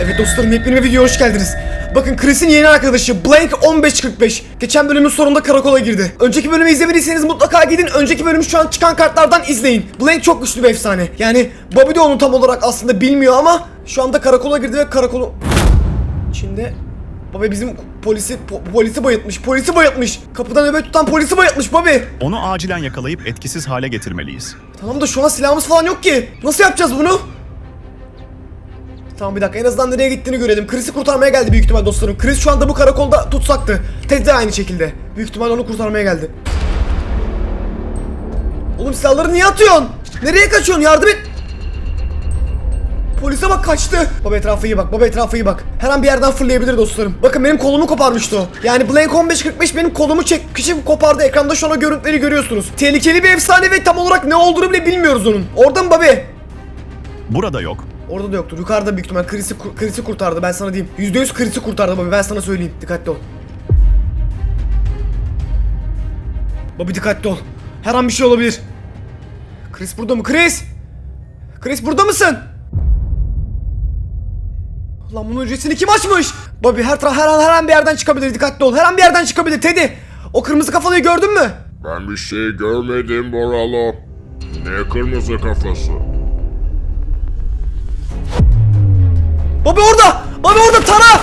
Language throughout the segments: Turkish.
Evet dostlarım yepyeni bir videoya hoş geldiniz. Bakın Chris'in yeni arkadaşı Blank 1545 geçen bölümün sonunda karakola girdi. Önceki bölümü izlemediyseniz mutlaka gidin. Önceki bölümü şu an çıkan kartlardan izleyin. Blank çok güçlü bir efsane. Yani Bobby de onu tam olarak aslında bilmiyor ama şu anda karakola girdi ve karakolu içinde Bobby bizim polisi po- polisi bayıltmış. Polisi bayıltmış. Kapıdan nöbet tutan polisi bayıltmış Bobby. Onu acilen yakalayıp etkisiz hale getirmeliyiz. Tamam da şu an silahımız falan yok ki. Nasıl yapacağız bunu? Tamam bir dakika en azından nereye gittiğini görelim. Chris'i kurtarmaya geldi büyük ihtimal dostlarım. Chris şu anda bu karakolda tutsaktı. Ted de aynı şekilde. Büyük ihtimal onu kurtarmaya geldi. Oğlum silahları niye atıyorsun? Nereye kaçıyorsun? Yardım et. Polise bak kaçtı. Baba etrafı iyi bak. Baba etrafı iyi bak. Her an bir yerden fırlayabilir dostlarım. Bakın benim kolumu koparmıştı o. Yani Blank 1545 benim kolumu çek kişi kopardı. Ekranda şu an o görüntüleri görüyorsunuz. Tehlikeli bir efsane ve tam olarak ne olduğunu bile bilmiyoruz onun. Orada mı Bobby? Burada yok. Orada da yoktur. Yukarıda büyük ihtimal Chris'i Chris'i kurtardı ben sana diyeyim. %100 Chris'i kurtardı Bobby ben sana söyleyeyim. Dikkatli ol. Bobby dikkatli ol. Her an bir şey olabilir. Chris burada mı? Chris! Chris burada mısın? Lan bunun ücretini kim açmış? Bobby her, tara- her an her an bir yerden çıkabilir. Dikkatli ol. Her an bir yerden çıkabilir. Teddy! O kırmızı kafalıyı gördün mü? Ben bir şey görmedim Boralo. Ne kırmızı kafası? Bobby orada! Bobby orada tara!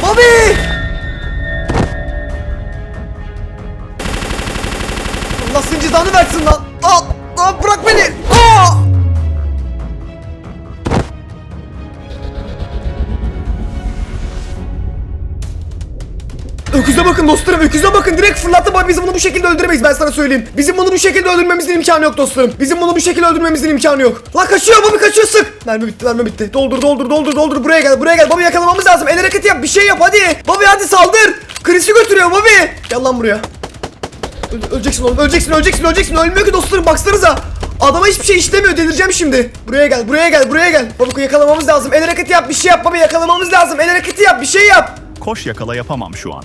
Bobby! Allah senin cezanı versin lan! Aa, aa, bırak beni! Bakın dostlarım öküze bakın direkt fırlattı bak bizim bunu bu şekilde öldüremeyiz ben sana söyleyeyim. Bizim bunu bu şekilde öldürmemizin imkanı yok dostlarım. Bizim bunu bu şekilde öldürmemizin imkanı yok. Lan kaçıyor Bobby kaçıyor sık. Mermi bitti mermi bitti. Doldur doldur doldur doldur buraya gel buraya gel. Bobby yakalamamız lazım. El hareketi yap bir şey yap hadi. Bobby hadi saldır. Chris'i götürüyor Bobby. Gel lan buraya. Öl- öleceksin oğlum öleceksin öleceksin öleceksin. Ölmüyor ki dostlarım baksanıza. Adama hiçbir şey işlemiyor delireceğim şimdi. Buraya gel buraya gel buraya gel. Bobby yakalamamız lazım. El hareketi yap bir şey yap Bobby yakalamamız lazım. El hareketi yap bir şey yap. Koş yakala yapamam şu an.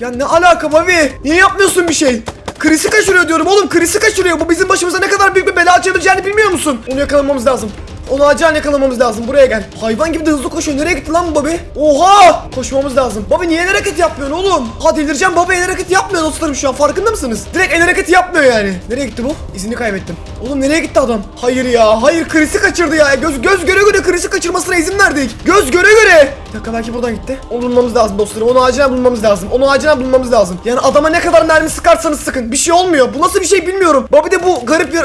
Ya ne alaka Bobby? Niye yapmıyorsun bir şey? Chris'i kaçırıyor diyorum oğlum Chris'i kaçırıyor. Bu bizim başımıza ne kadar büyük bir bela açabileceğini bilmiyor musun? Onu yakalamamız lazım. Onu acilen yakalamamız lazım. Buraya gel. Hayvan gibi de hızlı koşuyor. Nereye gitti lan bu Bobby? Oha! Koşmamız lazım. Bobby niye el hareketi yapmıyorsun oğlum? Ha delireceğim. Bobby el hareketi yapmıyor dostlarım şu an. Farkında mısınız? Direkt el hareketi yapmıyor yani. Nereye gitti bu? İzini kaybettim. Oğlum nereye gitti adam? Hayır ya. Hayır Chris'i kaçırdı ya. Göz göz göre göre Chris'i kaçırmasına izin verdik. Göz göre göre. Bir dakika belki buradan gitti. Onu bulmamız lazım dostlarım. Onu acilen bulmamız lazım. Onu acilen bulmamız lazım. Yani adama ne kadar mermi sıkarsanız sıkın. Bir şey olmuyor. Bu nasıl bir şey bilmiyorum. Bobby de bu garip bir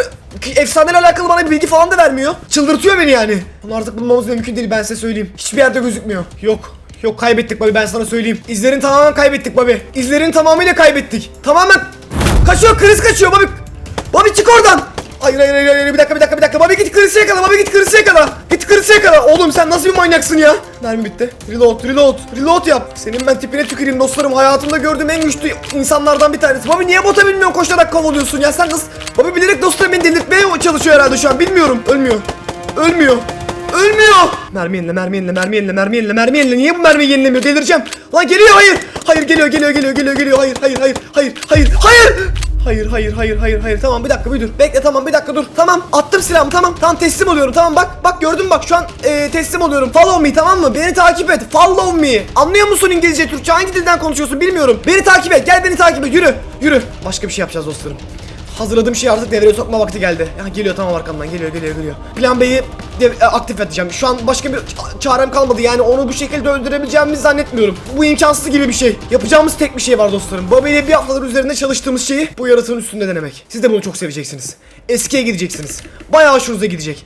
efsaneyle alakalı bana bir bilgi falan da vermiyor. Çıldırtıyor beni yani. Bunu artık bulmamız mümkün değil ben size söyleyeyim. Hiçbir yerde gözükmüyor. Yok. Yok kaybettik Bobby ben sana söyleyeyim. İzlerini tamamen kaybettik Bobby. İzlerini tamamıyla kaybettik. Tamamen kaçıyor kriz kaçıyor Bobby. Bobby çık oradan. Hayır hayır hayır bir dakika bir dakika bir dakika. Bobby git Chris'i yakala Bobby git Chris'i yakala. Git Chris'i yakala. Oğlum sen nasıl bir manyaksın ya? Mermi bitti. Reload reload reload yap. Senin ben tipine tüküreyim dostlarım. Hayatımda gördüğüm en güçlü insanlardan bir tanesi. Bobby niye bota bilmiyorsun koşarak kovalıyorsun ya? Sen nasıl? Bobby bilerek dostlarım beni delirtmeye çalışıyor herhalde şu an? Bilmiyorum. Ölmüyor. Ölmüyor. Ölmüyor. Mermi yenile, mermi yenile, mermi yenile, mermi yenile, mermi yenile. Niye bu mermiyi yenilemiyor? Delireceğim. Lan geliyor, hayır. Hayır geliyor, geliyor, geliyor, geliyor, geliyor. Hayır, hayır, hayır, hayır, hayır, hayır. Hayır, hayır, hayır, hayır, hayır. Tamam bir dakika bir dur. Bekle tamam bir dakika dur. Tamam attım silahımı tamam. Tamam teslim oluyorum tamam bak. Bak gördün bak şu an e, teslim oluyorum. Follow me tamam mı? Beni takip et. Follow me. Anlıyor musun İngilizce, Türkçe? Hangi dilden konuşuyorsun bilmiyorum. Beni takip et. Gel beni takip et. Yürü. Yürü. Başka bir şey yapacağız dostlarım. Hazırladığım şeyi artık devreye sokma vakti geldi. Ya geliyor tamam arkamdan geliyor geliyor geliyor. Plan B'yi e, aktif edeceğim. Şu an başka bir ça- çarem kalmadı. Yani onu bu şekilde öldürebileceğimizi zannetmiyorum. Bu imkansız gibi bir şey. Yapacağımız tek bir şey var dostlarım. İle bir haftadır üzerinde çalıştığımız şeyi bu yaratığın üstünde denemek. Siz de bunu çok seveceksiniz. Eskiye gideceksiniz. Bayağı hoşunuza gidecek.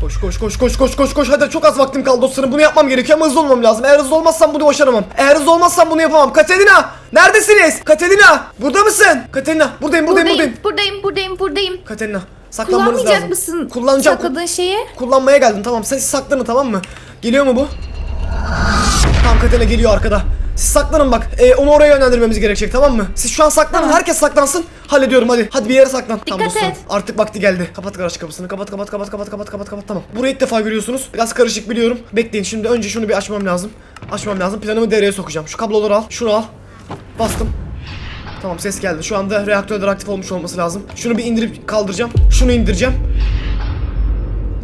koş Koş koş koş koş koş koş. Hadi çok az vaktim kaldı dostlarım. Bunu yapmam gerekiyor ama hızlı olmam lazım. Eğer hızlı olmazsam bunu başaramam. Eğer hızlı olmazsam bunu yapamam. Katerina neredesiniz? Katerina burada mısın? Katerina buradayım buradayım buradayım buradayım, buradayım, buradayım. Katerina saklanmanız Kullanmayacak lazım. mısın? kullanacağım. Sakladığın şeyi. kullanmaya geldim tamam. Sen saklanın tamam mı? Geliyor mu bu? Tamam Katerina geliyor arkada. Siz saklanın bak. Ee, onu oraya yönlendirmemiz gerekecek tamam mı? Siz şu an saklanın. Tamam. Herkes saklansın. Hallediyorum hadi. Hadi bir yere saklan. tamam Dikkat dostlarım. et. Artık vakti geldi. Kapat garaj kapısını. Kapat kapat kapat kapat kapat kapat kapat. Tamam. Burayı ilk defa görüyorsunuz. Biraz karışık biliyorum. Bekleyin. Şimdi önce şunu bir açmam lazım. Açmam lazım. Planımı devreye sokacağım. Şu kabloları al. Şunu al. Bastım. Tamam ses geldi. Şu anda reaktörler aktif olmuş olması lazım. Şunu bir indirip kaldıracağım. Şunu indireceğim.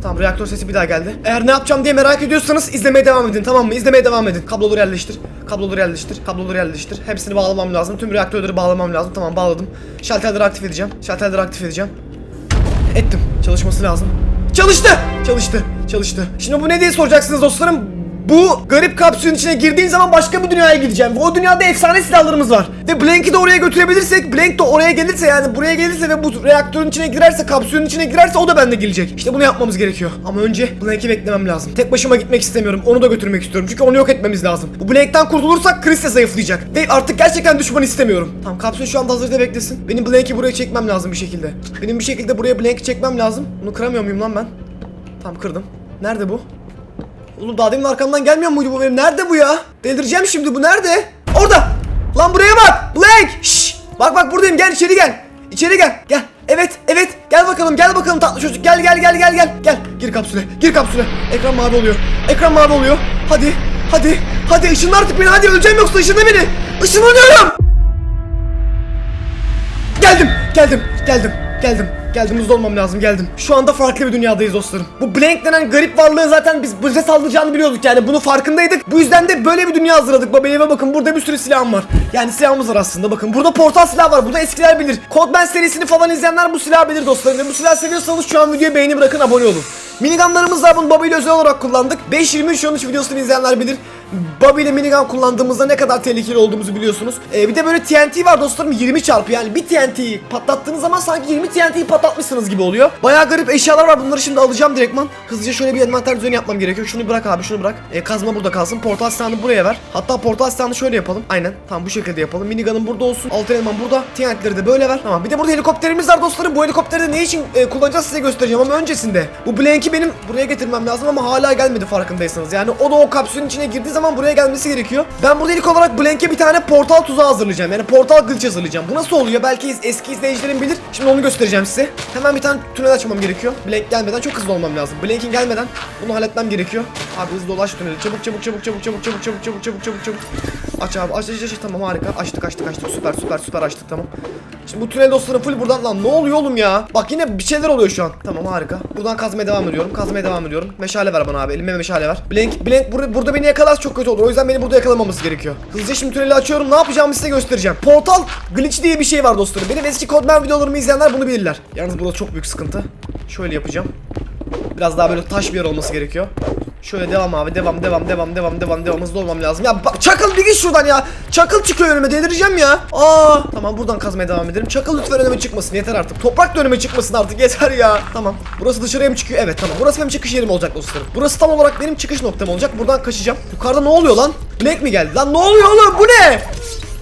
Tamam reaktör sesi bir daha geldi. Eğer ne yapacağım diye merak ediyorsanız izlemeye devam edin tamam mı? İzlemeye devam edin. Kabloları yerleştir. Kabloları yerleştir. Kabloları yerleştir. Hepsini bağlamam lazım. Tüm reaktörleri bağlamam lazım. Tamam bağladım. Şalterleri aktif edeceğim. Şalterleri aktif edeceğim. Ettim. Çalışması lazım. Çalıştı! Çalıştı. Çalıştı. Şimdi bu ne diye soracaksınız dostlarım? Bu garip kapsülün içine girdiğin zaman başka bir dünyaya gideceğim. Ve o dünyada efsane silahlarımız var. Ve Blank'i de oraya götürebilirsek, Blank de oraya gelirse yani buraya gelirse ve bu reaktörün içine girerse, kapsülün içine girerse o da bende gelecek. İşte bunu yapmamız gerekiyor. Ama önce Blank'i beklemem lazım. Tek başıma gitmek istemiyorum. Onu da götürmek istiyorum. Çünkü onu yok etmemiz lazım. Bu Blank'ten kurtulursak Chris de zayıflayacak. Ve artık gerçekten düşman istemiyorum. Tamam kapsül şu anda hazırda beklesin. Benim Blank'i buraya çekmem lazım bir şekilde. Benim bir şekilde buraya Blank'i çekmem lazım. Bunu kıramıyor muyum lan ben? Tamam kırdım. Nerede bu? Oğlum daha demin arkamdan gelmiyor muydu bu benim? Nerede bu ya? Delireceğim şimdi bu nerede? Orada! Lan buraya bak! Blank! Şşş! Bak bak buradayım gel içeri gel. İçeri gel. Gel. Evet evet gel bakalım gel bakalım tatlı çocuk gel gel gel gel gel gel gir kapsüle gir kapsüle ekran mavi oluyor ekran mavi oluyor hadi hadi hadi ışınla artık beni hadi öleceğim yoksa ışınla beni ışınlanıyorum Geldim, geldim, geldim, geldim. Geldim hızlı olmam lazım geldim. Şu anda farklı bir dünyadayız dostlarım. Bu Blank denen garip varlığı zaten biz bize saldıracağını biliyorduk yani bunu farkındaydık. Bu yüzden de böyle bir dünya hazırladık. Baba bakın burada bir sürü silahım var. Yani silahımız var aslında bakın. Burada portal silah var. Burada eskiler bilir. Codman serisini falan izleyenler bu silahı bilir dostlarım. Bu silahı seviyorsanız şu an videoya beğeni bırakın abone olun. Minigunlarımız var bunu Bobby ile özel olarak kullandık. 5.23 videosunu izleyenler bilir. Bobby ile minigun kullandığımızda ne kadar tehlikeli olduğumuzu biliyorsunuz. Ee, bir de böyle TNT var dostlarım 20 çarpı yani bir TNT'yi patlattığınız zaman sanki 20 TNT'yi patlatmışsınız gibi oluyor. Bayağı garip eşyalar var bunları şimdi alacağım direktman. Hızlıca şöyle bir envanter düzeni yapmam gerekiyor. Şunu bırak abi şunu bırak. Ee, kazma burada kalsın. Portal silahını buraya ver. Hatta portal silahını şöyle yapalım. Aynen tamam bu şekilde yapalım. Minigun'ın burada olsun. Altın elman burada. TNT'leri de böyle ver. Tamam bir de burada helikopterimiz var dostlarım. Bu helikopteri de ne için e, kullanacağız size göstereceğim ama öncesinde. Bu Blank'i benim buraya getirmem lazım ama hala gelmedi farkındaysanız. Yani o da o kapsülün içine girdiği zaman buraya gelmesi gerekiyor. Ben burada ilk olarak Blank'e bir tane portal tuzağı hazırlayacağım. Yani portal glitch hazırlayacağım. Bu nasıl oluyor? Belki eski izleyicilerim bilir. Şimdi onu göstereceğim size. Hemen bir tane tünel açmam gerekiyor. Blank gelmeden çok hızlı olmam lazım. Blank'in gelmeden bunu halletmem gerekiyor. Abi hızlı dolaş tüneli. Çabuk çabuk çabuk çabuk çabuk çabuk çabuk çabuk çabuk çabuk çabuk. Aç abi aç aç aç tamam harika. Açtık açtık açtık süper süper süper açtık tamam. Şimdi bu tünel dostlarım full buradan lan ne oluyor oğlum ya? Bak yine bir şeyler oluyor şu an. Tamam harika. Buradan kazmaya devam ediyorum. Kazmaya devam ediyorum. Meşale ver bana abi. Elime meşale ver. Blank Blank bur- burada beni yakalar çok kötü olur. O yüzden beni burada yakalamamız gerekiyor. Hızlıca şimdi tüneli açıyorum. Ne yapacağımı size göstereceğim. Portal glitch diye bir şey var dostlarım. Benim eski Codman videolarımı izleyenler bunu bilirler. Yalnız burada çok büyük sıkıntı. Şöyle yapacağım. Biraz daha böyle taş bir yer olması gerekiyor. Şöyle devam abi devam devam devam devam devam devam hızlı olmam lazım. Ya çakıl bir git şuradan ya. Çakıl çıkıyor önüme delireceğim ya. Aa tamam buradan kazmaya devam edelim. Çakıl lütfen önüme çıkmasın yeter artık. Toprak da önüme çıkmasın artık yeter ya. Tamam. Burası dışarıya mı çıkıyor? Evet tamam. Burası benim çıkış yerim olacak dostlarım. Burası tam olarak benim çıkış noktam olacak. Buradan kaçacağım. Yukarıda ne oluyor lan? Black mi geldi? Lan ne oluyor oğlum? Bu ne?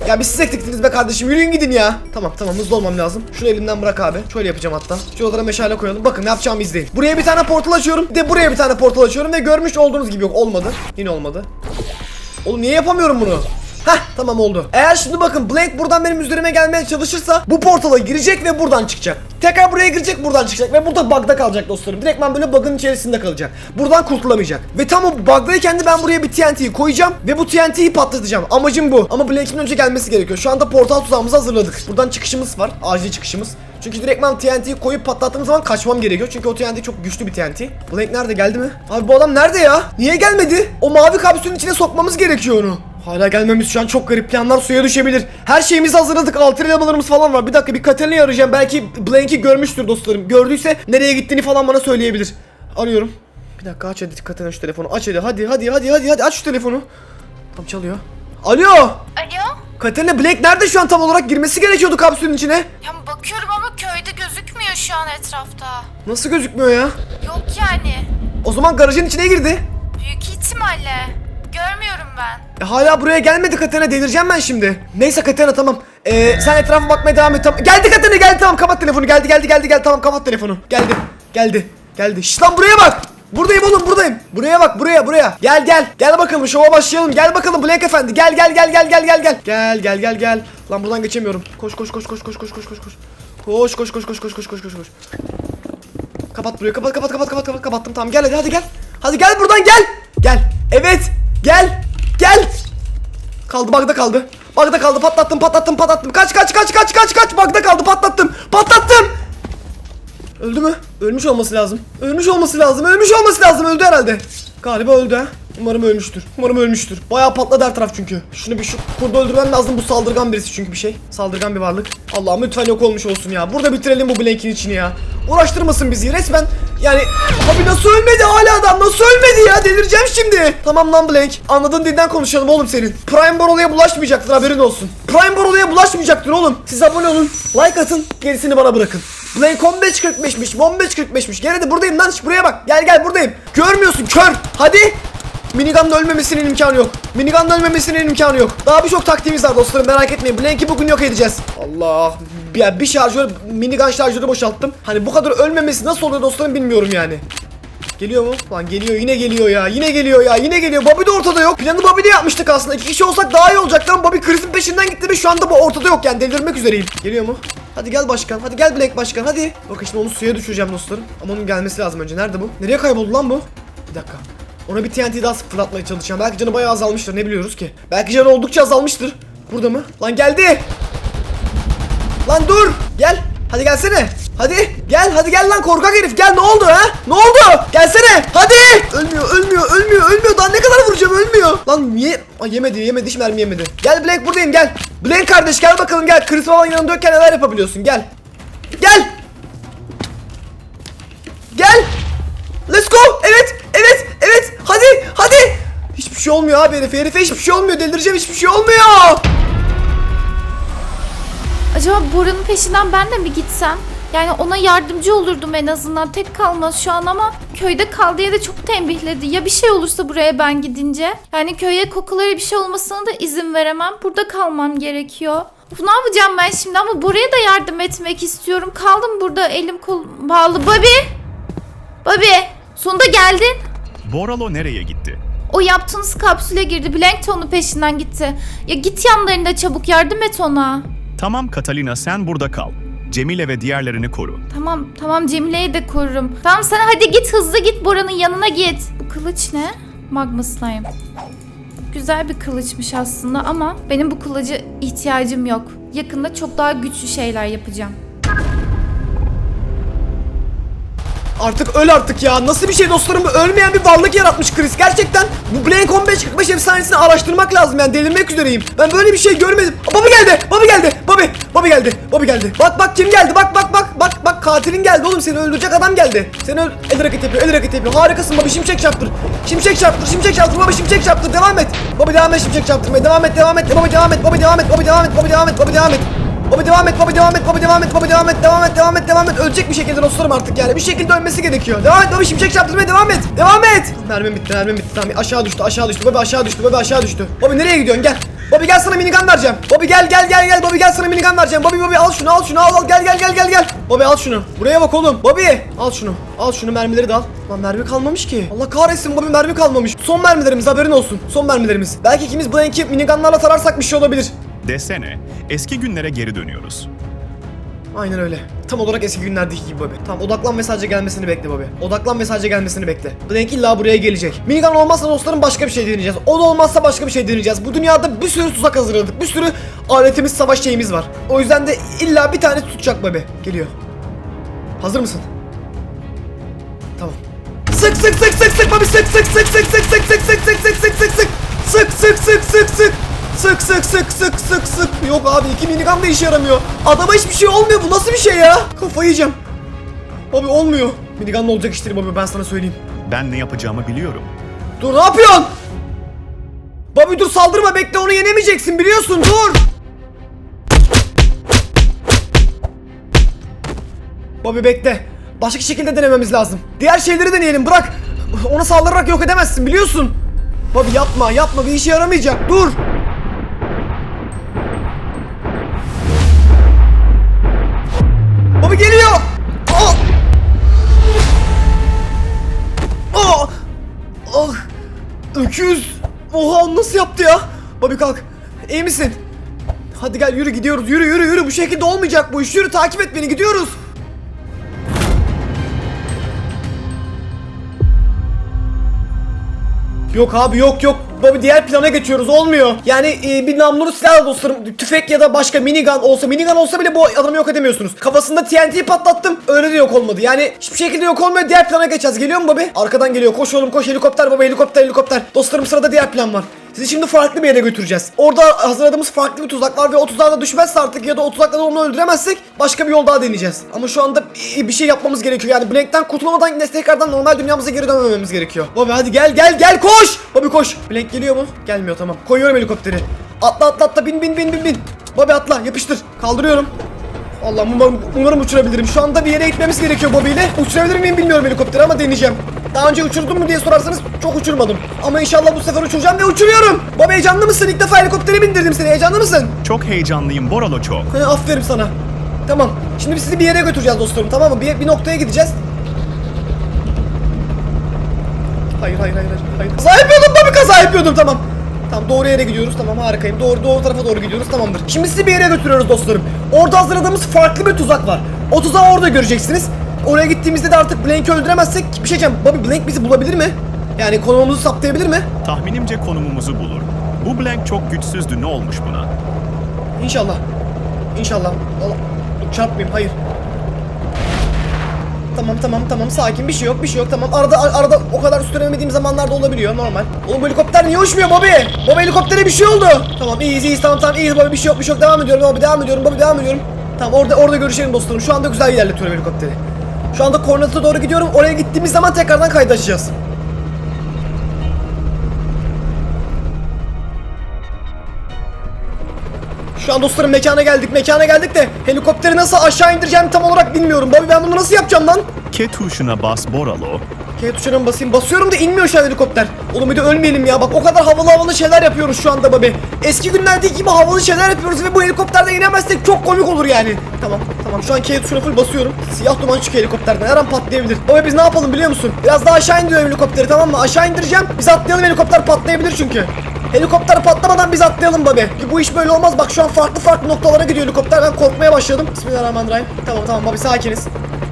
Ya bir siz ektiktiniz be kardeşim yürüyün gidin ya. Tamam tamam hızlı olmam lazım. Şunu elimden bırak abi. Şöyle yapacağım hatta. Şuralara meşale koyalım. Bakın ne yapacağımı izleyin. Buraya bir tane portal açıyorum. Bir de buraya bir tane portal açıyorum ve görmüş olduğunuz gibi yok olmadı. Yine olmadı. Oğlum niye yapamıyorum bunu? Heh tamam oldu. Eğer şimdi bakın Blank buradan benim üzerime gelmeye çalışırsa bu portala girecek ve buradan çıkacak. Tekrar buraya girecek buradan çıkacak ve burada bug'da kalacak dostlarım. Direktman böyle bug'ın içerisinde kalacak. Buradan kurtulamayacak. Ve tam o bug'dayken de ben buraya bir TNT'yi koyacağım ve bu TNT'yi patlatacağım. Amacım bu. Ama Blank'in önce gelmesi gerekiyor. Şu anda portal tuzağımızı hazırladık. Buradan çıkışımız var. Acil çıkışımız. Çünkü direktman TNT'yi koyup patlattığım zaman kaçmam gerekiyor. Çünkü o TNT çok güçlü bir TNT. Blank nerede geldi mi? Abi bu adam nerede ya? Niye gelmedi? O mavi kapsülün içine sokmamız gerekiyor onu. Hala gelmemiz şu an çok garip planlar suya düşebilir. Her şeyimizi hazırladık. Altın elmalarımız falan var. Bir dakika bir Katalina'yı arayacağım. Belki Blank'i görmüştür dostlarım. Gördüyse nereye gittiğini falan bana söyleyebilir. Arıyorum. Bir dakika aç hadi Katalina şu telefonu. Aç hadi hadi hadi hadi hadi hadi aç şu telefonu. Tam çalıyor. Alo. Alo? Katalina Blake nerede şu an tam olarak girmesi gerekiyordu kapsülün içine. Ya bakıyorum ama köyde gözükmüyor şu an etrafta. Nasıl gözükmüyor ya? Yok yani. O zaman garajın içine girdi. Büyük ihtimalle. Görmüyorum ben. E, hala buraya gelmedi Katerina delireceğim ben şimdi. Neyse Katerina tamam. Ee, sen etrafa bakmaya devam et. Tamam. Geldi Katerina geldi tamam kapat telefonu. Geldi geldi geldi geldi tamam kapat telefonu. Geldi. Geldi. Geldi. Şşt lan buraya bak. Buradayım oğlum buradayım. Buraya bak buraya buraya. Gel gel. Gel bakalım şova başlayalım. Gel bakalım Blank efendi. Gel gel gel gel gel gel gel. Gel gel gel gel. Lan buradan geçemiyorum. Koş koş koş koş koş koş koş koş koş. Koş koş koş koş koş koş koş koş koş. Kapat burayı. Kapat kapat kapat kapat kapat. Kapattım tamam. Gel hadi hadi gel. Hadi gel buradan gel. Gel. Evet. Gel. Gel. Kaldı bagda kaldı. Bagda kaldı patlattım patlattım patlattım. Kaç kaç kaç kaç kaç kaç. Bagda kaldı patlattım. Patlattım. Öldü mü? Ölmüş olması lazım. Ölmüş olması lazım. Ölmüş olması lazım. Öldü herhalde. Galiba öldü ha. Umarım ölmüştür. Umarım ölmüştür. Bayağı patladı her taraf çünkü. Şunu bir şu kurdu öldürmem lazım. Bu saldırgan birisi çünkü bir şey. Saldırgan bir varlık. Allah'ım lütfen yok olmuş olsun ya. Burada bitirelim bu Blank'in içini ya. Uğraştırmasın bizi resmen. Yani abi nasıl ölmedi hala adam nasıl ölmedi ya delireceğim şimdi. Tamam lan Blank. Anladığın dilden konuşalım oğlum senin. Prime Borolo'ya bulaşmayacaktır haberin olsun. Prime Borolo'ya bulaşmayacaktır oğlum. Siz abone olun. Like atın. Gerisini bana bırakın. Blank 15.45'miş 15.45'miş Gene de buradayım lan buraya bak gel gel buradayım Görmüyorsun kör hadi Minigun'da ölmemesinin imkanı yok. Minigun'da ölmemesinin imkanı yok. Daha birçok taktiğimiz var dostlarım merak etmeyin. Blank'i bugün yok edeceğiz. Allah! Ya bir şarjör minigun şarjörü boşalttım. Hani bu kadar ölmemesi nasıl oluyor dostlarım bilmiyorum yani. Geliyor mu? Lan geliyor yine geliyor ya yine geliyor ya yine geliyor. Bobby de ortada yok. Planı Bobby'de yapmıştık aslında. İki kişi olsak daha iyi olacaktı ama Bobby Chris'in peşinden gitti ve şu anda bu ortada yok. Yani delirmek üzereyim. Geliyor mu? Hadi gel başkan hadi gel Black başkan hadi. Bakın şimdi onu suya düşüreceğim dostlarım. Ama onun gelmesi lazım önce. Nerede bu? Nereye kayboldu lan bu? Bir dakika Ona bir TNT daha fırlatmaya çalışacağım. Belki canı bayağı azalmıştır ne biliyoruz ki? Belki canı oldukça azalmıştır. Burada mı? Lan geldi! Lan dur! Gel! Hadi gelsene! Hadi! Gel! Hadi gel lan korkak herif! Gel ne oldu ha? Ne oldu? Gelsene! Hadi! Ölmüyor ölmüyor ölmüyor ölmüyor. Daha ne kadar vuracağım ölmüyor. Lan niye? Ay yemedi yemedi. Hiç mermi yemedi. Gel Blank buradayım gel. Blank kardeş gel bakalım gel. Chris babanın yanındayken neler yapabiliyorsun? Gel. Gel. Gel. Let's go. Evet evet evet hadi hadi Hiçbir şey olmuyor abi herife herife hiçbir şey olmuyor delireceğim hiçbir şey olmuyor Acaba Bora'nın peşinden ben de mi gitsem? Yani ona yardımcı olurdum en azından. Tek kalmaz şu an ama köyde kal diye de çok tembihledi. Ya bir şey olursa buraya ben gidince? Yani köye kokuları bir şey olmasına da izin veremem. Burada kalmam gerekiyor. Of, ne yapacağım ben şimdi ama Bora'ya da yardım etmek istiyorum. Kaldım burada elim kol bağlı. Bobby! Bobby! Sonunda geldin. Boralo nereye gitti? O yaptığınız kapsüle girdi. Blank de onun peşinden gitti. Ya git yanlarında çabuk yardım et ona. Tamam Catalina sen burada kal. Cemile ve diğerlerini koru. Tamam tamam Cemile'yi de korurum. Tamam sen hadi git hızlı git Bora'nın yanına git. Bu kılıç ne? Magma slime. Güzel bir kılıçmış aslında ama benim bu kılıcı ihtiyacım yok. Yakında çok daha güçlü şeyler yapacağım. Artık öl artık ya. Nasıl bir şey dostlarım? Ölmeyen bir varlık yaratmış Chris. Gerçekten bu Blank 1545 efsanesini araştırmak lazım yani. Delirmek üzereyim. Ben böyle bir şey görmedim. Bobby geldi. Bobby geldi. Bobby. Bobby geldi. Bobby geldi. Bak bak kim geldi? Bak bak bak. Bak bak katilin geldi oğlum. Seni öldürecek adam geldi. Seni öl... El hareket yapıyor. El hareket yapıyor. Harikasın Bobby. Şimşek çarptır. Şimşek çarptır. Şimşek çarptır. Bobby şimşek çarptır. Devam et. Bobby devam et şimşek çarptırmaya. Devam et. Devam et. Bobby devam et. Bobby devam et. Bobby devam et. Bobby devam et. Bobby devam et. Bobby devam et, Bobby devam et, Bobby devam et, Bobby devam et, devam et, devam et, devam et. Ölecek bir şekilde dostlarım artık yani. Bir şekilde ölmesi gerekiyor. Devam et Bobby şimşek çarptırmaya devam et. Devam et. Mermim bitti, mermim bitti. Tamam aşağı düştü, aşağı düştü. Bobby aşağı düştü, Bobby aşağı düştü. Bobby nereye gidiyorsun? Gel. Bobby gel sana minigun vereceğim. Bobby gel gel gel gel. Bobby gel sana minigun vereceğim. Bobby Bobby al şunu, al şunu, al al gel gel gel gel gel. Bobby al şunu. Buraya bak oğlum. Bobby al şunu. Al şunu mermileri de al. Lan mermi kalmamış ki. Allah kahretsin Bobby mermi kalmamış. Son mermilerimiz haberin olsun. Son mermilerimiz. Belki ikimiz Blank'i minigunlarla tararsak bir şey olabilir. Desene, eski günlere geri dönüyoruz. Aynen öyle. Tam olarak eski günlerdeki gibi Bobby. Tamam odaklan ve sadece gelmesini bekle Bobby. Odaklan ve sadece gelmesini bekle. Blank illa buraya gelecek. Minigun olmazsa dostlarım başka bir şey deneyeceğiz. O da olmazsa başka bir şey deneyeceğiz. Bu dünyada bir sürü tuzak hazırladık. Bir sürü aletimiz, savaş şeyimiz var. O yüzden de illa bir tane tutacak Bobby. Geliyor. Hazır mısın? Tamam. Sık sık sık sık sık Bobby sık sık sık sık sık sık sık sık sık sık sık sık sık sık sık sık sık sık Sık sık sık sık sık sık Yok abi iki minigun da işe yaramıyor. Adama hiçbir şey olmuyor bu nasıl bir şey ya? Kafayı yiyeceğim. Bobby olmuyor. Minigunla olacak iş değil ben sana söyleyeyim. Ben ne yapacağımı biliyorum. Dur ne yapıyorsun? Bobby dur saldırma bekle onu yenemeyeceksin biliyorsun dur. Bobby bekle. Başka şekilde denememiz lazım. Diğer şeyleri deneyelim bırak. Ona saldırarak yok edemezsin biliyorsun. Bobby yapma yapma bir işe yaramayacak dur 200. Oha nasıl yaptı ya? Bobby kalk. İyi misin? Hadi gel yürü gidiyoruz. Yürü yürü yürü. Bu şekilde olmayacak bu iş. Yürü takip et beni gidiyoruz. Yok abi yok yok. Bobby diğer plana geçiyoruz olmuyor. Yani e, bir namlulu silah dostlarım. Tüfek ya da başka minigun olsa minigun olsa bile bu adamı yok edemiyorsunuz. Kafasında TNT patlattım. Öyle de yok olmadı. Yani hiçbir şekilde yok olmuyor. Diğer plana geçeceğiz. Geliyor mu Bobby? Arkadan geliyor. Koş oğlum koş helikopter baba helikopter helikopter. Dostlarım sırada diğer plan var. Sizi şimdi farklı bir yere götüreceğiz. Orada hazırladığımız farklı bir tuzak var ve o tuzakta düşmezse artık ya da o tuzakla onu öldüremezsek başka bir yol daha deneyeceğiz. Ama şu anda bir- şey yapmamız gerekiyor. Yani Blank'ten kurtulamadan tekrardan normal dünyamıza geri dönmememiz gerekiyor. Bobby hadi gel gel gel koş. Bobby koş. Blank geliyor mu? Gelmiyor tamam. Koyuyorum helikopteri. Atla atla atla bin bin bin bin bin. Bobby atla yapıştır. Kaldırıyorum. Allah umarım, umarım uçurabilirim. Şu anda bir yere gitmemiz gerekiyor Bobby ile. Uçurabilir miyim bilmiyorum helikopteri ama deneyeceğim. Daha önce uçurdum mu diye sorarsanız çok uçurmadım. Ama inşallah bu sefer uçuracağım ve uçuruyorum. Bobby heyecanlı mısın? İlk defa helikoptere bindirdim seni. Heyecanlı mısın? Çok heyecanlıyım Boralo çok. He, aferin sana. Tamam. Şimdi biz sizi bir yere götüreceğiz dostlarım tamam mı? Bir, bir noktaya gideceğiz. Hayır hayır hayır hayır. Kaza yapıyordum Bobby kaza yapıyordum tamam. Tamam doğru yere gidiyoruz tamam harikayım doğru doğru tarafa doğru gidiyoruz tamamdır. Şimdi sizi bir yere götürüyoruz dostlarım. Orada hazırladığımız farklı bir tuzak var. O tuzağı orada göreceksiniz. Oraya gittiğimizde de artık Blank'i öldüremezsek bir şey diyeceğim. Bobby Blank bizi bulabilir mi? Yani konumumuzu saptayabilir mi? Tahminimce konumumuzu bulur. Bu blank çok güçsüzdü ne olmuş buna? İnşallah. İnşallah. Allah. Çarpmayayım hayır. Tamam tamam tamam. Sakin bir şey yok bir şey yok. Tamam. Arada ar- arada o kadar süremediğim zamanlarda olabiliyor. Normal. Oğlum bu helikopter niye uçmuyor Bobby? Bobby helikoptere bir şey oldu. Tamam iyiyiz iyiyiz. Tamam tamam. İyiyiz Bobby. Bir şey yok bir şey yok. Devam ediyorum Bobby. Devam ediyorum Bobby. Devam ediyorum. Tamam orada orada görüşelim dostlarım şu anda güzel ilerletiyorum helikopteri. Şu anda koordinata doğru gidiyorum. Oraya gittiğimiz zaman tekrardan kaydı Şu an dostlarım mekana geldik mekana geldik de helikopteri nasıl aşağı indireceğim tam olarak bilmiyorum. Bobby ben bunu nasıl yapacağım lan? K tuşuna bas Boralo. K tuşuna mı basayım? Basıyorum da inmiyor şu an helikopter. Oğlum bir de ölmeyelim ya. Bak o kadar havalı havalı şeyler yapıyoruz şu anda Bobby. Eski günlerdeki gibi havalı şeyler yapıyoruz ve bu helikopterde inemezsek çok komik olur yani. Tamam tamam şu an K tuşuna full basıyorum. Siyah duman çıkıyor helikopterden. Her an patlayabilir. Bobby biz ne yapalım biliyor musun? Biraz daha aşağı indiriyorum helikopteri tamam mı? Aşağı indireceğim. Biz atlayalım helikopter patlayabilir çünkü. Helikopter patlamadan biz atlayalım. Ki bu iş böyle olmaz. Bak şu an farklı farklı noktalara gidiyor helikopter. Ben korkmaya başladım. Bismillahirrahmanirrahim. Tamam tamam Bobby sakiniz.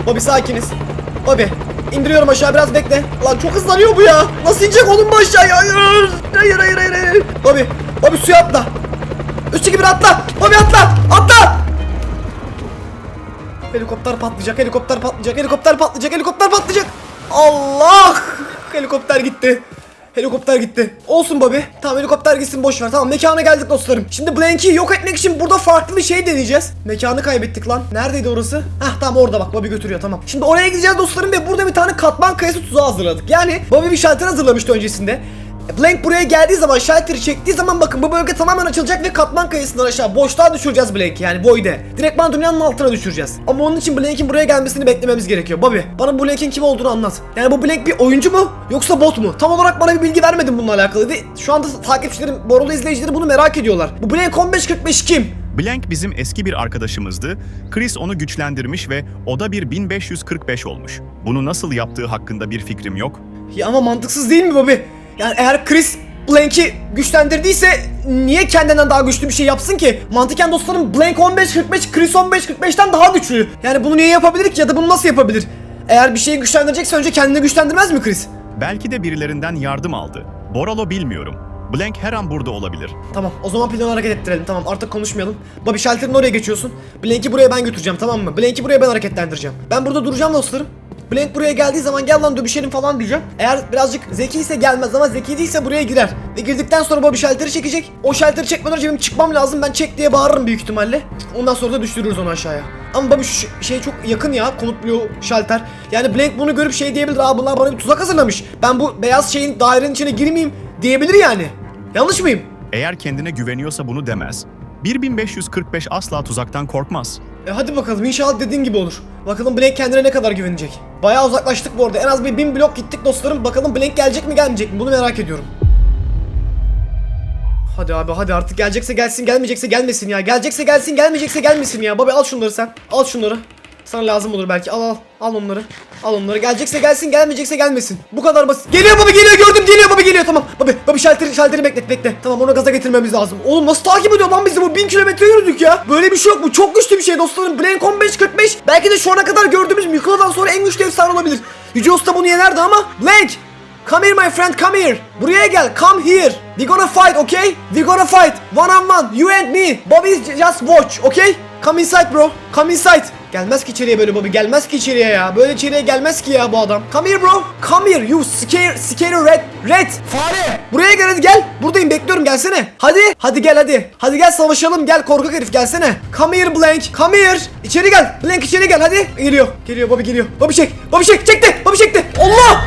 Bobby sakiniz. Bobby indiriyorum aşağı biraz bekle. Lan çok hızlanıyor bu ya. Nasıl inecek oğlum bu aşağıya? Hayır. Hayır hayır hayır hayır. Bobby suya atla. 3 2 1 atla. Bobby atla. Atla. Helikopter patlayacak. Helikopter patlayacak. Helikopter patlayacak. Helikopter patlayacak. Allah. Helikopter gitti. Helikopter gitti. Olsun Bobby. Tamam helikopter gitsin boş ver. Tamam mekana geldik dostlarım. Şimdi Blank'i yok etmek için burada farklı bir şey deneyeceğiz. Mekanı kaybettik lan. Neredeydi orası? Hah tamam orada bak Bobby götürüyor tamam. Şimdi oraya gideceğiz dostlarım ve burada bir tane katman kayası tuzağı hazırladık. Yani Bobby bir şalter hazırlamıştı öncesinde. Blank buraya geldiği zaman şalteri çektiği zaman bakın bu bölge tamamen açılacak ve katman kayasından aşağı boşluğa düşüreceğiz Blank'i yani Void'e. Direktman dünyanın altına düşüreceğiz. Ama onun için Blank'in buraya gelmesini beklememiz gerekiyor. Bobby bana Blank'in kim olduğunu anlat. Yani bu Blank bir oyuncu mu yoksa bot mu? Tam olarak bana bir bilgi vermedin bununla alakalı ve şu anda takipçilerim, Borulu izleyicileri bunu merak ediyorlar. Bu Blank 1545 kim? Blank bizim eski bir arkadaşımızdı. Chris onu güçlendirmiş ve o da bir 1545 olmuş. Bunu nasıl yaptığı hakkında bir fikrim yok. Ya ama mantıksız değil mi Bobby? Yani eğer Chris Blank'i güçlendirdiyse niye kendinden daha güçlü bir şey yapsın ki? Mantıken dostlarım Blank 1545, Chris 1545'ten daha güçlü. Yani bunu niye yapabilir ki ya da bunu nasıl yapabilir? Eğer bir şeyi güçlendirecekse önce kendini güçlendirmez mi Chris? Belki de birilerinden yardım aldı. Boralo bilmiyorum. Blank her an burada olabilir. Tamam o zaman planı hareket ettirelim tamam artık konuşmayalım. Bobby Shelter'ın oraya geçiyorsun. Blank'i buraya ben götüreceğim tamam mı? Blank'i buraya ben hareketlendireceğim. Ben burada duracağım dostlarım. Blank buraya geldiği zaman gel lan dövüşelim falan diyeceğim. Eğer birazcık zeki ise gelmez ama zeki değilse buraya girer. Ve girdikten sonra Bobby Shelter'ı çekecek. O Shelter'ı çekmeden önce benim çıkmam lazım. Ben çek diye bağırırım büyük ihtimalle. Ondan sonra da düşürürüz onu aşağıya. Ama Bobby şu şey çok yakın ya konut bloğu Shelter. Yani Blank bunu görüp şey diyebilir. Aa bunlar bana bir tuzak hazırlamış. Ben bu beyaz şeyin dairenin içine girmeyeyim diyebilir yani. Yanlış mıyım? Eğer kendine güveniyorsa bunu demez. 1545 asla tuzaktan korkmaz. E hadi bakalım inşallah dediğin gibi olur. Bakalım Blank kendine ne kadar güvenecek. Bayağı uzaklaştık bu arada. En az bir bin blok gittik dostlarım. Bakalım Blank gelecek mi gelmeyecek mi? Bunu merak ediyorum. Hadi abi hadi artık gelecekse gelsin gelmeyecekse gelmesin ya. Gelecekse gelsin gelmeyecekse gelmesin ya. Baba al şunları sen. Al şunları. Sana lazım olur belki. Al al. Al onları. Al onları. Gelecekse gelsin, gelmeyecekse gelmesin. Bu kadar basit. Geliyor baba geliyor gördüm. Geliyor baba geliyor. Tamam. Baba baba şalteri şalteri beklet bekle. Tamam onu gaza getirmemiz lazım. Oğlum nasıl takip ediyor lan bizi bu? 1000 kilometre yürüdük ya. Böyle bir şey yok bu. Çok güçlü bir şey dostlarım. Blink 15 45. Belki de şu ana kadar gördüğümüz Mikula'dan sonra en güçlü efsane olabilir. Yüce Usta bunu yenerdi ama Blank Come here my friend come here. Buraya gel. Come here. We gonna fight okay? We gonna fight. One on one. You and me. Bobby just watch okay? Come inside bro. Come inside. Gelmez ki içeriye böyle Bobby. Gelmez ki içeriye ya. Böyle içeriye gelmez ki ya bu adam. Come here bro. Come here. You scare scare red red. Fare. Buraya gel hadi gel. Buradayım bekliyorum gelsene. Hadi. Hadi gel hadi. Hadi gel savaşalım. Gel korkak herif gelsene. Come here Blank. Come here. İçeri gel. Blank içeri gel hadi. Geliyor. Geliyor Bobby geliyor. Bobby çek. Bobby çek. Çekti. Bobby çekti. Allah.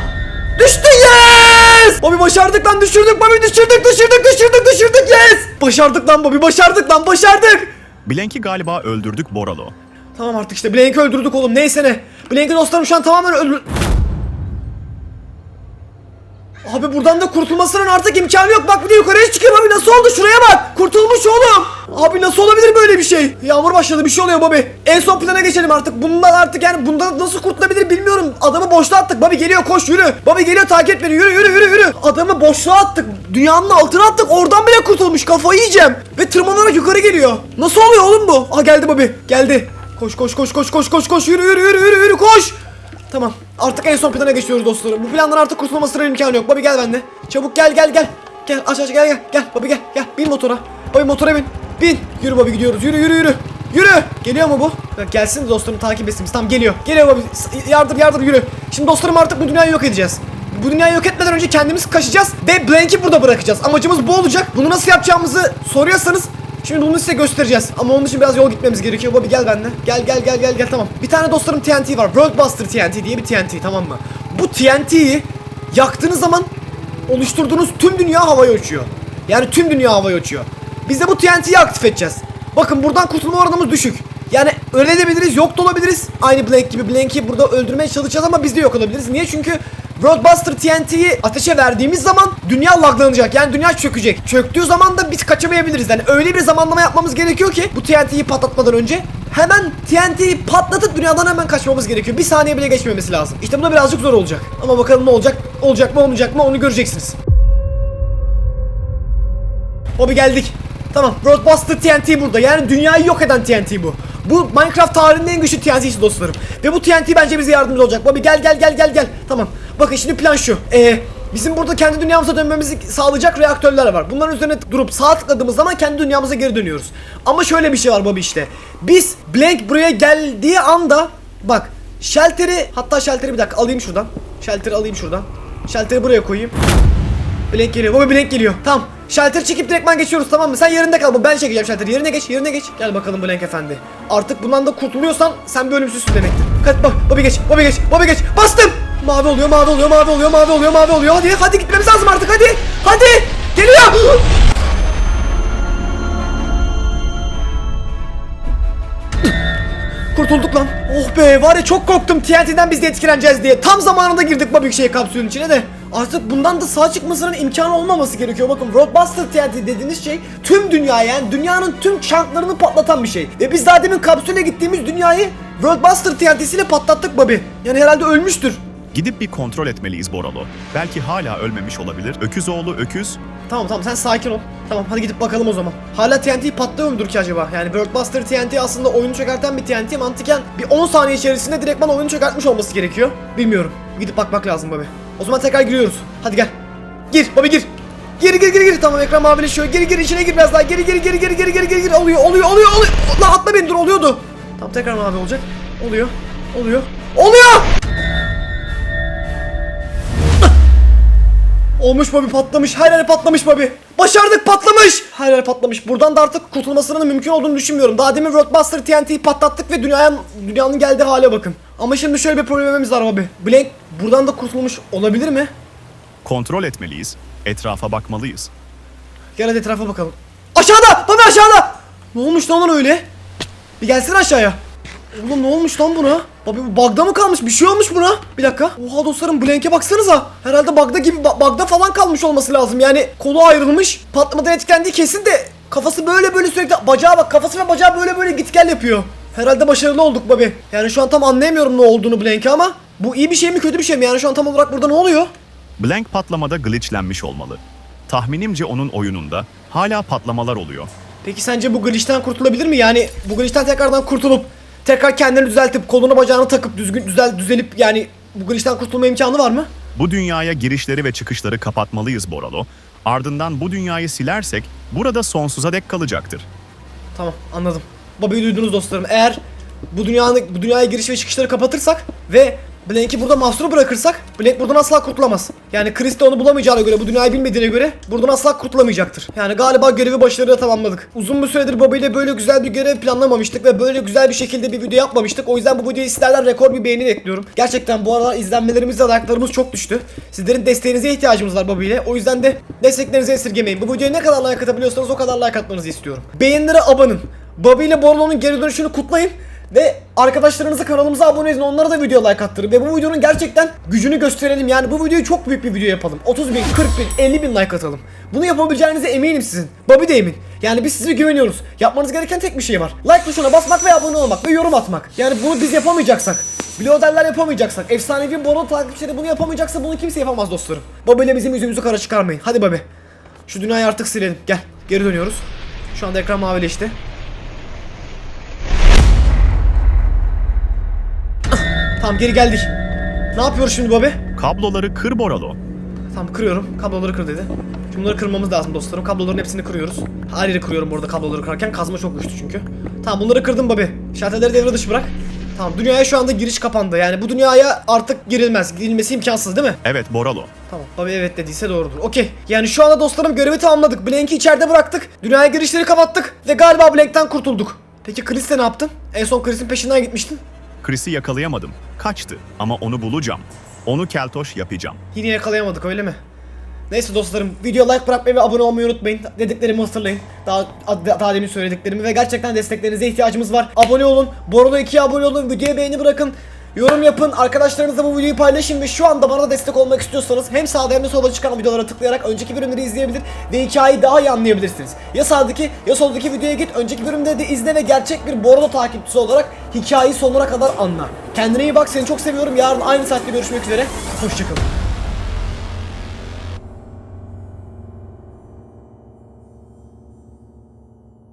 Düştü yes! Bobby başardık lan düşürdük Bobby düşürdük düşürdük düşürdük düşürdük yes! Başardık lan Bobby başardık lan başardık! Blank'i galiba öldürdük Boralo. Tamam artık işte Blank'i öldürdük oğlum neyse ne. Blank'in dostlarım şu an tamamen öldür... Abi buradan da kurtulmasının artık imkanı yok. Bak bir de yukarıya çıkıyor abi nasıl oldu şuraya bak. Kurtulmuş oğlum. Abi nasıl olabilir böyle bir şey? Yağmur başladı bir şey oluyor Bobby. En son plana geçelim artık. Bundan artık yani bundan nasıl kurtulabilir bilmiyorum. Adamı boşluğa attık. Bobby geliyor koş yürü. Bobby geliyor takip et beni yürü yürü yürü yürü. Adamı boşluğa attık. Dünyanın altına attık. Oradan bile kurtulmuş. Kafayı yiyeceğim. Ve tırmanarak yukarı geliyor. Nasıl oluyor oğlum bu? Aa geldi Bobby. Geldi. Koş koş koş koş koş koş koş yürü yürü yürü yürü yürü koş. Tamam. Artık en son plana geçiyoruz dostlarım. Bu plandan artık kurtulmasının imkanı yok. Bobby gel bende. Çabuk gel gel gel. Gel aç aç gel gel. Gel Bobby gel gel. Bin motora. Bobby motora bin. Bin. Yürü Bobby gidiyoruz. Yürü yürü yürü. Yürü. Geliyor mu bu? Bak gelsin dostlarım takip etsin. Tamam geliyor. Geliyor. S- Yardır yardır yürü. Şimdi dostlarım artık bu dünyayı yok edeceğiz. Bu dünyayı yok etmeden önce kendimiz kaçacağız ve Blank'i burada bırakacağız. Amacımız bu olacak. Bunu nasıl yapacağımızı soruyorsanız Şimdi bunu size göstereceğiz. Ama onun için biraz yol gitmemiz gerekiyor. Bobby gel benimle. Gel gel gel gel gel tamam. Bir tane dostlarım TNT var. Worldbuster TNT diye bir TNT tamam mı? Bu TNT'yi yaktığınız zaman oluşturduğunuz tüm dünya havaya uçuyor. Yani tüm dünya havaya uçuyor. Biz de bu TNT'yi aktif edeceğiz. Bakın buradan kurtulma oranımız düşük. Yani öyle edebiliriz, yok da olabiliriz. Aynı Blank gibi Blank'i burada öldürmeye çalışacağız ama biz de yok olabiliriz. Niye? Çünkü Worldbuster TNT'yi ateşe verdiğimiz zaman dünya laglanacak. Yani dünya çökecek. Çöktüğü zaman da biz kaçamayabiliriz. Yani öyle bir zamanlama yapmamız gerekiyor ki bu TNT'yi patlatmadan önce hemen TNT'yi patlatıp dünyadan hemen kaçmamız gerekiyor. Bir saniye bile geçmemesi lazım. İşte bu da birazcık zor olacak. Ama bakalım ne olacak? Olacak mı olmayacak mı onu göreceksiniz. Hobi geldik. Tamam. Roadbuster TNT burada. Yani dünyayı yok eden TNT bu. Bu Minecraft tarihinin en güçlü TNT'si dostlarım. Ve bu TNT bence bize yardımcı olacak. Bobby gel gel gel gel gel. Tamam. Bakın şimdi plan şu. Ee, bizim burada kendi dünyamıza dönmemizi sağlayacak reaktörler var. Bunların üzerine durup sağ tıkladığımız zaman kendi dünyamıza geri dönüyoruz. Ama şöyle bir şey var Bobby işte. Biz Blank buraya geldiği anda bak Shelter'i hatta Shelter'i bir dakika alayım şuradan. Shelter'i alayım şuradan. Shelter'i buraya koyayım. Blank geliyor. Baba Blank geliyor. Tamam. Shelter çekip direktman geçiyoruz tamam mı? Sen yerinde kal. Ben çekeceğim Shelter. Yerine geç, yerine geç. Gel bakalım Blank efendi. Artık bundan da kurtuluyorsan sen bir ölümsüzsün demektir. Kaç bak. Bobby geç. Bobby geç. Bobby geç. Bastım. Mavi oluyor, mavi oluyor, mavi oluyor, mavi oluyor, mavi oluyor. Hadi, hadi gitmemiz lazım artık. Hadi. Hadi. Geliyor. Kurtulduk lan. Oh be var ya çok korktum TNT'den biz de etkileneceğiz diye. Tam zamanında girdik bu büyük şey kapsülün içine de. Artık bundan da sağ çıkmasının imkanı olmaması gerekiyor. Bakın Roadbuster TNT dediğiniz şey tüm dünya yani dünyanın tüm çanklarını patlatan bir şey. Ve biz daha demin kapsüle gittiğimiz dünyayı Roadbuster TNT'siyle patlattık Bobby. Yani herhalde ölmüştür. Gidip bir kontrol etmeliyiz Boralo. Belki hala ölmemiş olabilir. Öküzoğlu Öküz Tamam tamam sen sakin ol. Tamam hadi gidip bakalım o zaman. Hala TNT patlıyor mudur ki acaba? Yani Worldbuster TNT aslında oyunu çökerten bir TNT mantıken bir 10 saniye içerisinde direktman oyunu çökertmiş olması gerekiyor. Bilmiyorum. Gidip bakmak lazım Bobby. O zaman tekrar giriyoruz. Hadi gel. Gir Bobby gir. Gir gir gir gir. Tamam ekran mavileşiyor. Gir gir içine gir biraz daha. Geri geri geri geri geri geri geri geri. Oluyor oluyor oluyor oluyor. Lan atma beni dur oluyordu. Tamam tekrar mavi olacak. Oluyor. Oluyor. Oluyor. Olmuş Bobby patlamış. Her yer patlamış Bobby. Başardık patlamış. Her yer patlamış. Buradan da artık kurtulmasının mümkün olduğunu düşünmüyorum. Daha demin Roadbuster TNT'yi patlattık ve dünyanın, dünyanın geldiği hale bakın. Ama şimdi şöyle bir problemimiz var Bobby. Blank buradan da kurtulmuş olabilir mi? kontrol etmeliyiz. Etrafa bakmalıyız. Gel hadi etrafa bakalım. Aşağıda! Bobby aşağıda! Ne olmuş lan öyle? Bir gelsene aşağıya. Oğlum ne olmuş lan buna? Bobby bu bug'da mı kalmış? Bir şey olmuş buna. Bir dakika. Oha dostlarım Blank'e baksanıza. Herhalde bug'da gibi bug'da falan kalmış olması lazım. Yani kolu ayrılmış. Patlamadan etkilendiği kesin de kafası böyle böyle sürekli bacağı bak kafası ve bacağı böyle böyle git gel yapıyor. Herhalde başarılı olduk Bobby. Yani şu an tam anlayamıyorum ne olduğunu Blank'e ama bu iyi bir şey mi kötü bir şey mi? Yani şu an tam olarak burada ne oluyor? Blank patlamada glitchlenmiş olmalı. Tahminimce onun oyununda hala patlamalar oluyor. Peki sence bu glitch'ten kurtulabilir mi? Yani bu glitch'ten tekrardan kurtulup tekrar kendini düzeltip kolunu bacağını takıp düzgün düzel düzelip yani bu glitch'ten kurtulma imkanı var mı? Bu dünyaya girişleri ve çıkışları kapatmalıyız Boralo. Ardından bu dünyayı silersek burada sonsuza dek kalacaktır. Tamam anladım. Bobby'yi duydunuz dostlarım. Eğer bu dünyanın bu dünyaya giriş ve çıkışları kapatırsak ve Blank'i burada mahsur bırakırsak Blank buradan asla kurtulamaz. Yani Chris de onu bulamayacağına göre bu dünyayı bilmediğine göre buradan asla kurtulamayacaktır. Yani galiba görevi başarıyla tamamladık. Uzun bir süredir Bobby ile böyle güzel bir görev planlamamıştık ve böyle güzel bir şekilde bir video yapmamıştık. O yüzden bu videoyu sizlerden rekor bir beğeni bekliyorum. Gerçekten bu aralar izlenmelerimiz ve like'larımız çok düştü. Sizlerin desteğinize ihtiyacımız var Bobby ile. O yüzden de desteklerinizi esirgemeyin. Bu videoya ne kadar like atabiliyorsanız o kadar like atmanızı istiyorum. Beğenilere abanın. Bobby ile Borlo'nun geri dönüşünü kutlayın. Ve arkadaşlarınızı kanalımıza abone edin onlara da video like attırın. Ve bu videonun gerçekten gücünü gösterelim. Yani bu videoyu çok büyük bir video yapalım. 30 bin, 40 bin, 50 bin like atalım. Bunu yapabileceğinize eminim sizin. Bobby de emin. Yani biz size güveniyoruz. Yapmanız gereken tek bir şey var. Like tuşuna basmak ve abone olmak ve yorum atmak. Yani bunu biz yapamayacaksak Bloderler yapamayacaksak Efsanevi Bono takipçileri bunu yapamayacaksa bunu kimse yapamaz dostlarım. Bobby ile bizim yüzümüzü kara çıkarmayın. Hadi Bobby. Şu dünyayı artık silelim. Gel. Geri dönüyoruz. Şu anda ekran mavileşti Tamam geri geldik. Ne yapıyoruz şimdi Bobby? Kabloları kır Boralo. Tamam kırıyorum. Kabloları kır dedi. Şimdi bunları kırmamız lazım dostlarım. Kabloların hepsini kırıyoruz. Her yeri kırıyorum burada kabloları kırarken. Kazma çok güçlü çünkü. Tamam bunları kırdım Bobby. Şalterleri devre dışı bırak. Tamam dünyaya şu anda giriş kapandı. Yani bu dünyaya artık girilmez. Girilmesi imkansız değil mi? Evet Boralo. Tamam Bobby evet dediyse doğrudur. Okey. Yani şu anda dostlarım görevi tamamladık. Blank'i içeride bıraktık. Dünyaya girişleri kapattık. Ve galiba Blank'ten kurtulduk. Peki Chris'le ne yaptın? En son Chris'in peşinden gitmiştin. Chris'i yakalayamadım. Kaçtı ama onu bulacağım. Onu keltoş yapacağım. Yine yakalayamadık öyle mi? Neyse dostlarım video like bırakmayı ve abone olmayı unutmayın. Dediklerimi hatırlayın. Daha, daha demin söylediklerimi ve gerçekten desteklerinize ihtiyacımız var. Abone olun. Borolo 2'ye abone olun. Videoya beğeni bırakın. Yorum yapın. Arkadaşlarınızla bu videoyu paylaşın ve şu anda bana da destek olmak istiyorsanız hem sağda hem de solda çıkan videolara tıklayarak önceki bölümleri izleyebilir ve hikayeyi daha iyi anlayabilirsiniz. Ya sağdaki ya soldaki videoya git. Önceki bölümde de izle ve gerçek bir Borolo takipçisi olarak hikayeyi sonuna kadar anla. Kendine iyi bak. Seni çok seviyorum. Yarın aynı saatte görüşmek üzere. Hoşçakalın.